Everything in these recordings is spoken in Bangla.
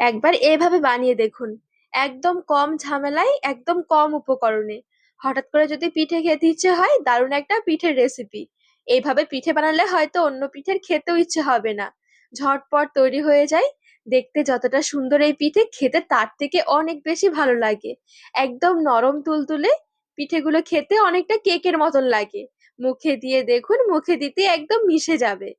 একবার এভাবে বানিয়ে দেখুন। একদম কম ঝামেলায়, একদম কম উপকরণে। হঠাৎ করে যদি পিঠে খেতে ইচ্ছে হয়, দারুণ একটা পিঠের রেসিপি এইভাবে পিঠে বানালে হয়তো অন্য পিঠের খেতেও ইচ্ছে হবে না। ঝটপট তৈরি হয়ে যায়। দেখতে যতটা সুন্দর এই পিঠে, খেতে তার থেকে অনেক বেশি ভালো লাগে। একদম নরম তুলতুলে পিঠেগুলো খেতে অনেকটা কেকের মতন লাগে। মুখে দিয়ে দেখুন, মুখে দিতে একদম মিশে যাবে।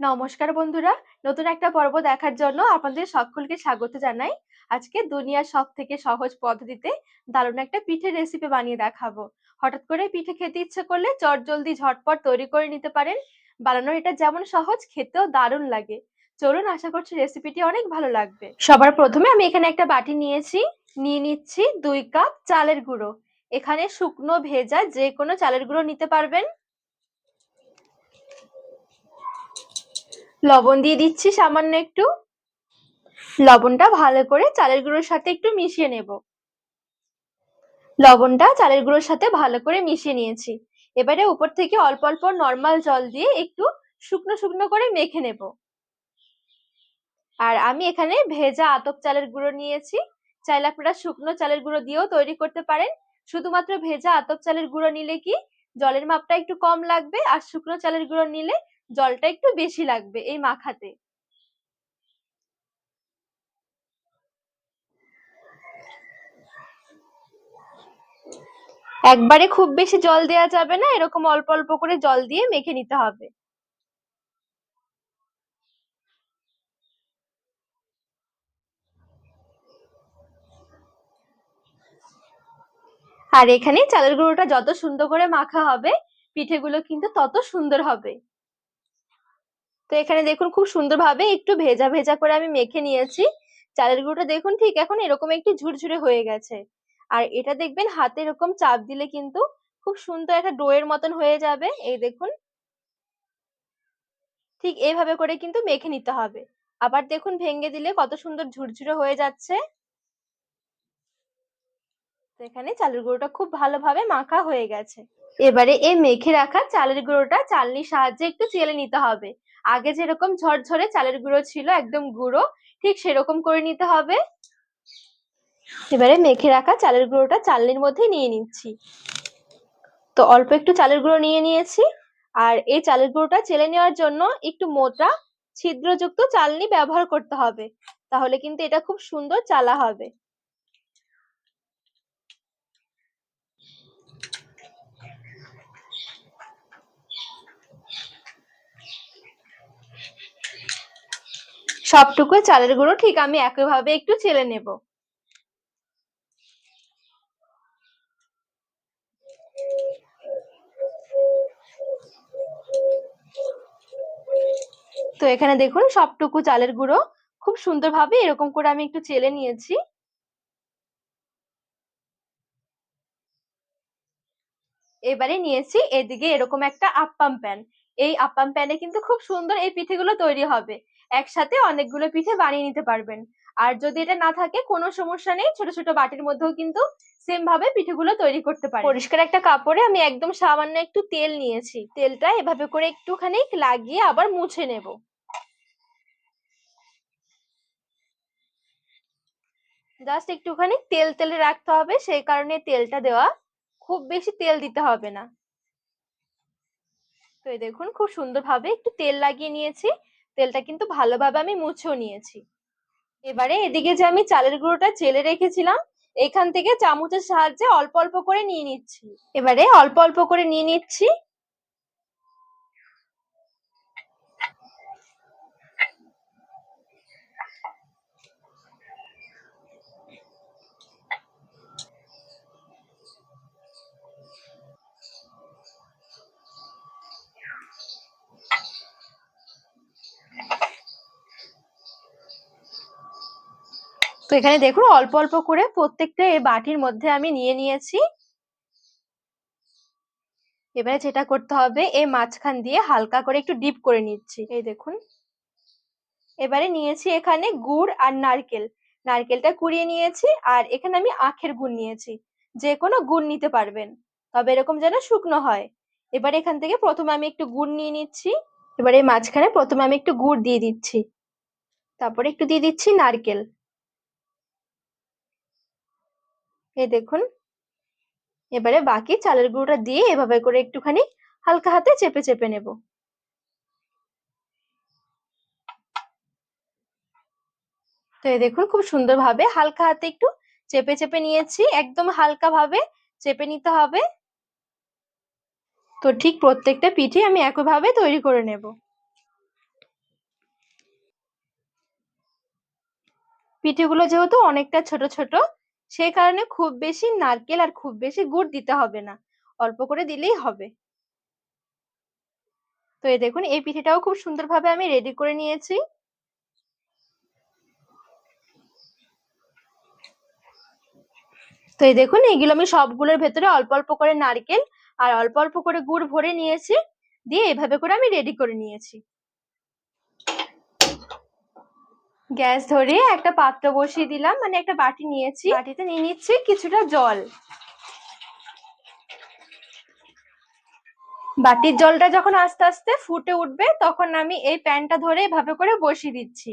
নমস্কার বন্ধুরা, নতুন একটা পর্ব দেখার জন্য আপনাদের সকলকে স্বাগত জানাই। আজকে দুনিয়ার সব থেকে সহজ পদ্ধতিতে দারুণ একটা পিঠের রেসিপি বানিয়ে দেখাবো। হঠাৎ করে পিঠে খেতে ইচ্ছে করলে চট জলদি ঝটপট তৈরি করে নিতে পারেন। বানানো এটা যেমন সহজ, খেতেও দারুণ লাগে। চলুন আশা করছি রেসিপিটি অনেক ভালো লাগবে। সবার প্রথমে আমি এখানে একটা বাটি নিয়েছি। নিয়ে নিচ্ছি দুই কাপ চালের গুঁড়ো। এখানে শুকনো, ভেজা যে কোনো চালের গুঁড়ো নিতে পারবেন। লবণ দিয়ে দিচ্ছি সামান্য একটু। লবণটা ভালো করে চালের গুঁড়োর সাথে একটু মিশিয়ে নেব। লবণটা চালের গুঁড়োর সাথে ভালো করে মিশিয়ে নিয়েছি। এবারে উপর থেকে অল্প অল্প নর্মাল জল দিয়ে একটু শুকনো শুকনো করে মেখে নেব। আর আমি এখানে ভেজা আতপ চালের গুঁড়ো নিয়েছি। চাইলে আপনারা শুকনো চালের গুঁড়ো দিয়েও তৈরি করতে পারেন। শুধুমাত্র ভেজা আতপ চালের গুঁড়ো নিলে কি জলের মাপটা একটু কম লাগবে আর শুকনো চালের গুঁড়ো নিলে জলটা একটু বেশি লাগবে এই মাখাতে। একবারে খুব বেশি জল দেওয়া যাবে না, এরকম অল্প অল্প করে জল দিয়ে মেখে নিতে হবে। আর এখানে চালের গুঁড়োটা যত সুন্দর করে মাখা হবে, পিঠেগুলো কিন্তু তত সুন্দর হবে। তো এখানে দেখুন খুব সুন্দরভাবে একটু ভেজা ভেজা করে আমি মেখে নিয়েছি। চালের গুঁড়োটা দেখুন ঠিক এখন এরকম একটু ঝুরঝুরে হয়ে গেছে। আর এটা দেখবেন হাতে এরকম চাপ দিলে কিন্তু খুব সুন্দর একটা ডোয়ের মতন হয়ে যাবে। এই দেখুন। ঠিক এইভাবে করে কিন্তু মেখে নিতে হবে। আবার দেখুন ভেঙে দিলে কত সুন্দর ঝুরঝুরে হয়ে যাচ্ছে। এখানে চালের গুঁড়োটা খুব ভালোভাবে মাখা হয়ে গেছে। এবারে এই মেখে রাখা চালের গুঁড়োটা চালনির সাহায্যে একটু চেলে নিতে হবে। আগে যেরকম ঝরঝরে চালের গুঁড়ো ছিল, একদম গুঁড়ো, ঠিক সেরকম করে নিতে হবে। এবারে মেখে রাখা চালের গুঁড়োটা চালনির মধ্যে নিয়ে নিচ্ছি। তো অল্প একটু চালের গুঁড়ো নিয়ে নিয়েছি। আর এই চালের গুঁড়োটা চেলে নেওয়ার জন্য একটু মোটা, ছিদ্রযুক্ত চালনি ব্যবহার করতে হবে। তাহলে কিন্তু এটা খুব সুন্দর চালা হবে। সবটুকু চালের গুঁড়ো, ঠিক আমি একইভাবে একটু চেলে নেব। তো এখানে দেখুন, সবটুকু চালের গুঁড়ো, খুব সুন্দরভাবে এরকম করে আমি একটু চেলে নিয়েছি। এবারে নিয়েছি এদিকে এরকম একটা আপ্পাম প্যান। এই আপ্পাম প্যানে কিন্তু খুব সুন্দর এই পিঠেগুলো তৈরি হবে। একসাথে অনেকগুলো পিঠে বানিয়ে নিতে পারবেন। আর যদি এটা না থাকে, কোনো সমস্যা নেই। ছোট ছোট বাটির মধ্যেও কিন্তু সেম ভাবে পিঠেগুলো তৈরি করতে পারি পরিষ্কার একটা কাপড়ে আমি একদম সামান্য একটু তেল নিয়েছি। তেলটা এভাবে করে একটুখানি লাগিয়ে আবার মুছে নেব। জাস্ট একটুখানি তেল, তেলে রাখতে হবে। সেই কারণে তেলটা দেওয়া খুব বেশি তেল দিতে হবে না। তো দেখুন, খুব সুন্দরভাবে একটু তেল লাগিয়ে নিয়েছি। তেলটা কিন্তু ভালোভাবে আমি মুছেও নিয়েছি। এবারে এদিকে যে আমি চালের গুঁড়োটা চেলে রেখেছিলাম, এখান থেকে চামচের সাহায্যে অল্প অল্প করে নিয়ে নিচ্ছি। এবারে অল্প অল্প করে নিয়ে নিচ্ছি। তো এখানে দেখুন, অল্প অল্প করে প্রত্যেকটা এই বাটির মধ্যে আমি নিয়ে নিয়েছি। এবারে যেটা করতে হবে এই মাঝখান দিয়ে হালকা করে একটু ডিপ করে নিচ্ছি। এই দেখুন। এবারে নিয়েছি এখানে গুড় আর নারকেল। নারকেলটা কুড়িয়ে নিয়েছি আর এখানে আমি আখের গুড় নিয়েছি। যে কোনো গুড় নিতে পারবেন, তবে এরকম যেন শুকনো হয়। এবার এখান থেকে প্রথমে আমি একটু গুড় নিয়ে নিচ্ছি। এবারে মাঝখানে প্রথমে আমি একটু গুড় দিয়ে দিচ্ছি। তারপরে একটু দিয়ে দিচ্ছি নারকেল। এই দেখুন। এবারে বাকি চালের গুঁড়োটা দিয়ে এভাবে করে একটুখানি হালকা হাতে চেপে চেপে নেব। তো এই দেখুন, খুব সুন্দরভাবে হালকা হাতে একটু চেপে চেপে নিয়েছি। একদম হালকা ভাবে চেপে নিতে হবে। তো ঠিক প্রত্যেকটা পিঠে আমি একইভাবে তৈরি করে নেব। পিঠেগুলো যেহেতু অনেকটা ছোট ছোট সেই কারণে খুব বেশি নারকেল আর খুব বেশি গুড় দিতে হবে না। অল্প করে দিলেই হবে। তো এই দেখুন, এই পিঠেটাও খুব সুন্দরভাবে আমি রেডি করে নিয়েছি। তো এই দেখুন, এইগুলো আমি সবগুলোর ভেতরে অল্প অল্প করে নারকেল আর অল্প অল্প করে গুড় ভরে নিয়েছি। দিয়ে এভাবে করে আমি রেডি করে নিয়েছি। গ্যাস ধরিয়ে একটা পাত্র বসিয়ে দিলাম মানে একটা বাটি নিয়েছি। বাটিতে নিয়ে নিচ্ছি কিছুটা জল। বাটির জলটা যখন আস্তে আস্তে ফুটে উঠবে তখন আমি এই প্যানটা ধরে এভাবে করে বসিয়ে দিচ্ছি।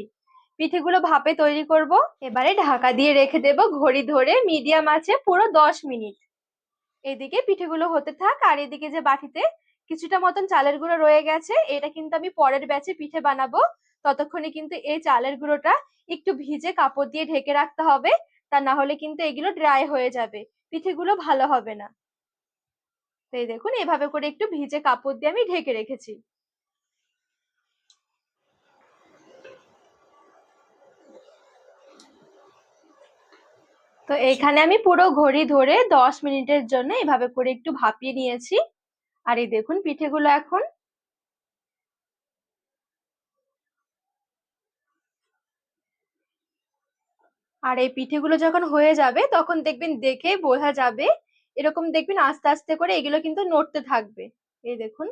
পিঠেগুলো ভাপে তৈরি করব। এবারে ঢাকা দিয়ে রেখে দেব ঘড়ি ধরে মিডিয়াম আছে পুরো দশ মিনিট। এদিকে পিঠেগুলো হতে থাক আর এদিকে যে বাটিতে কিছুটা মতন চালের গুঁড়ো রয়ে গেছে এটা কিন্তু আমি পরের ব্যাচে পিঠে বানাবো। ততক্ষণে কিন্তু এই চালের গুঁড়োটা একটু ভিজে কাপড় দিয়ে ঢেকে রাখতে হবে। তা না হলে কিন্তু এগুলো ড্রাই হয়ে যাবে। পিঠেগুলো ভালো হবে না। এই দেখুন, এভাবে করে একটু ভিজে কাপড় দিয়ে আমি ঢেকে রেখেছি। তো এখানে আমি পুরো ঘড়ি ধরে দশ মিনিটের জন্য এভাবে করে একটু ভাপিয়ে নিয়েছি। আর এই দেখুন, পিঠেগুলো এখন আর এই পিঠেগুলো যখন হয়ে যাবে, তখন দেখবেন দেখে বোঝা যাবে, এরকম দেখবেন আস্তে আস্তে করে এগুলো কিন্তু নড়তে থাকবে। এই দেখুন।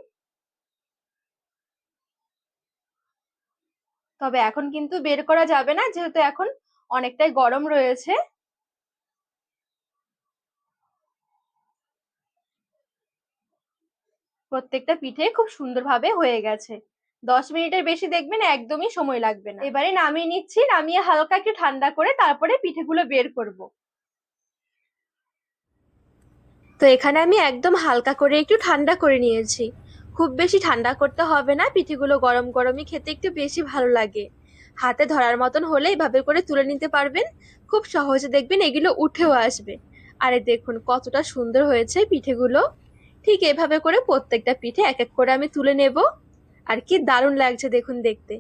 তবে এখন কিন্তু বের করা যাবে না, যেহেতু এখন অনেকটাই গরম রয়েছে। প্রত্যেকটা পিঠে খুব সুন্দরভাবে হয়ে গেছে। দশ মিনিটের বেশি দেখবেন, একদমই সময় লাগবে না। এবারে নামিয়ে নিচ্ছি, নামিয়ে হালকা একটু ঠান্ডা করে তারপরে পিঠেগুলো বের করব। তো এখানে আমি একদম হালকা করে একটু ঠান্ডা করে নিয়েছি। খুব বেশি ঠান্ডা করতে হবে না, পিঠেগুলো গরম গরমই খেতে একটু বেশি ভালো লাগে। হাতে ধরার মতন হলে এভাবে করে তুলে নিতে পারবেন। খুব সহজে দেখবেন এগুলো উঠেও আসবে। আরে দেখুন, কতটা সুন্দর হয়েছে পিঠেগুলো। ঠিক এভাবে করে প্রত্যেকটা পিঠে এক এক করে আমি তুলে নেব। আর কি দারুণ লাগছে দেখুন দেখতে।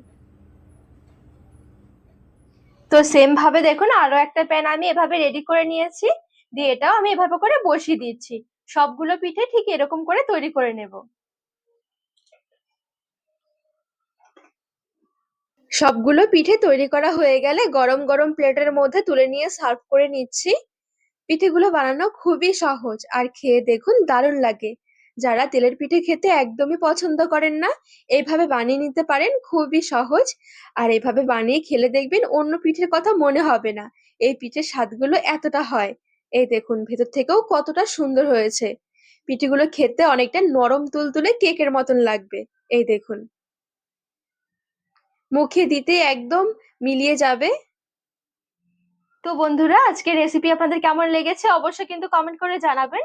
তো সেম ভাবে দেখুন, আরও একটা প্যান আমি এভাবে রেডি করে নিয়েছি, দিয়ে এটাও আমি এভাবে করে বসিয়ে দিচ্ছি। সবগুলো পিঠে ঠিক এরকম করে তৈরি করে নেব। সবগুলো পিঠে তৈরি করা হয়ে গেলে গরম গরম প্লেটের মধ্যে তুলে নিয়ে সার্ভ করে নিচ্ছি। পিঠেগুলো বানানো খুবই সহজ, আর খেয়ে দেখুন দারুণ লাগে। যারা তেলের পিঠে খেতে একদমই পছন্দ করেন না এইভাবে বানিয়ে নিতে পারেন খুবই সহজ। আর এইভাবে বানিয়ে খেলে দেখবেন অন্য পিঠের কথা মনে হবে না। এই পিঠের স্বাদগুলো এতটা হয়। এই দেখুন, ভেতর থেকেও কতটা সুন্দর হয়েছে। পিঠেগুলো খেতে অনেকটা নরম তুলতুলে কেকের মতন লাগবে। এই দেখুন। মুখে দিতে একদম মিলিয়ে যাবে। তো বন্ধুরা, আজকের রেসিপি আপনাদের কেমন লেগেছে অবশ্যই কিন্তু কমেন্ট করে জানাবেন।